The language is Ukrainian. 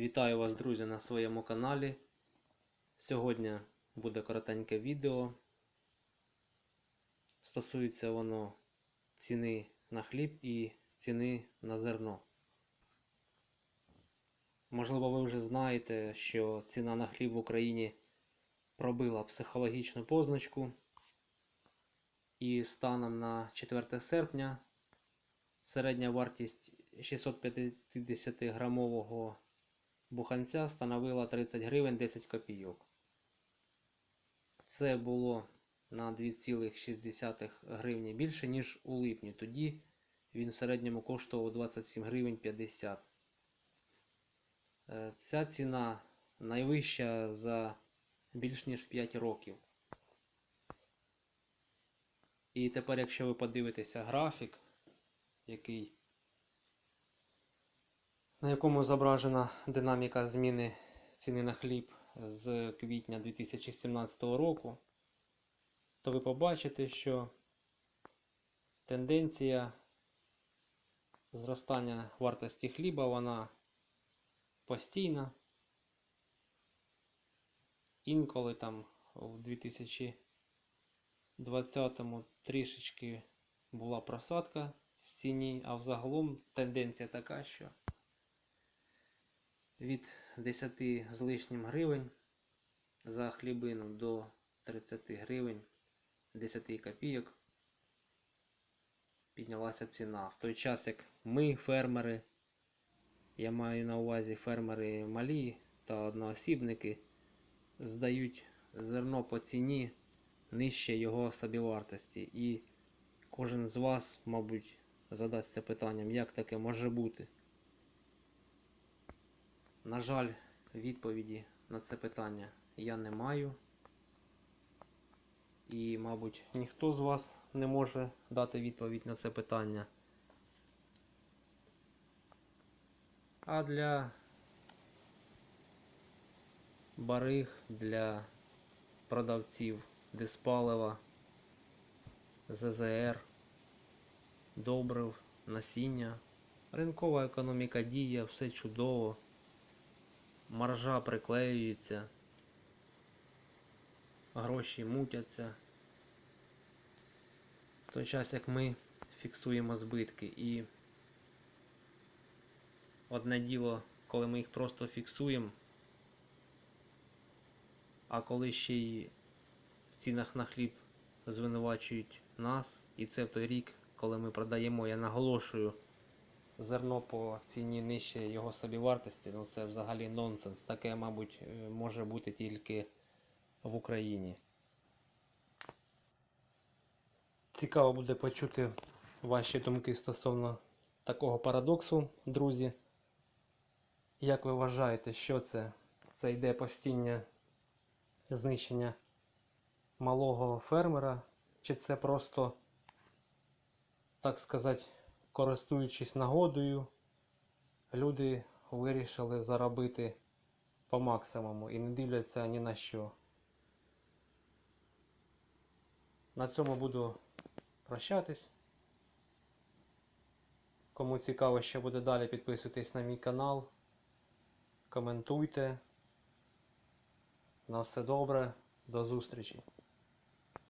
Вітаю вас, друзі, на своєму каналі. Сьогодні буде коротеньке відео. Стосується воно ціни на хліб і ціни на зерно. Можливо, ви вже знаєте, що ціна на хліб в Україні пробила психологічну позначку. І станом на 4 серпня середня вартість 650 грамового буханця становила 30 гривень 10 копійок. Це було на 2,6 гривні більше, ніж у липні. Тоді він в середньому коштував 27 гривень 50. Е, Ця ціна найвища за більш ніж 5 років. І тепер, якщо ви подивитеся графік, який на якому зображена динаміка зміни ціни на хліб з квітня 2017 року, то ви побачите, що тенденція зростання вартості хліба вона постійна. Інколи там в 2020 трішечки була просадка в ціні, а взагалом тенденція така, що від 10 з лишнім гривень за хлібину до 30 гривень 10 копійок піднялася ціна. В той час, як ми, фермери, я маю на увазі фермери малі та одноосібники, здають зерно по ціні нижче його собівартості. І кожен з вас, мабуть, задасться питанням, як таке може бути. На жаль, відповіді на це питання я не маю. І, мабуть, ніхто з вас не може дати відповідь на це питання. А для бариг, для продавців диспалива, ЗЗР, добрив, насіння, ринкова економіка діє, все чудово маржа приклеюється, гроші мутяться. В той час як ми фіксуємо збитки і одне діло, коли ми їх просто фіксуємо, а коли ще й в цінах на хліб звинувачують нас, і це в той рік, коли ми продаємо, я наголошую зерно по ціні нижче його собівартості, ну це взагалі нонсенс. Таке, мабуть, е, може бути тільки в Україні. Цікаво буде почути ваші думки стосовно такого парадоксу, друзі. Як ви вважаєте, що це? Це йде постійне знищення малого фермера? Чи це просто, так сказати, користуючись нагодою, люди вирішили заробити по максимуму і не дивляться ні на що. На цьому буду прощатись. Кому цікаво, що буде далі, підписуйтесь на мій канал, коментуйте. На все добре, до зустрічі!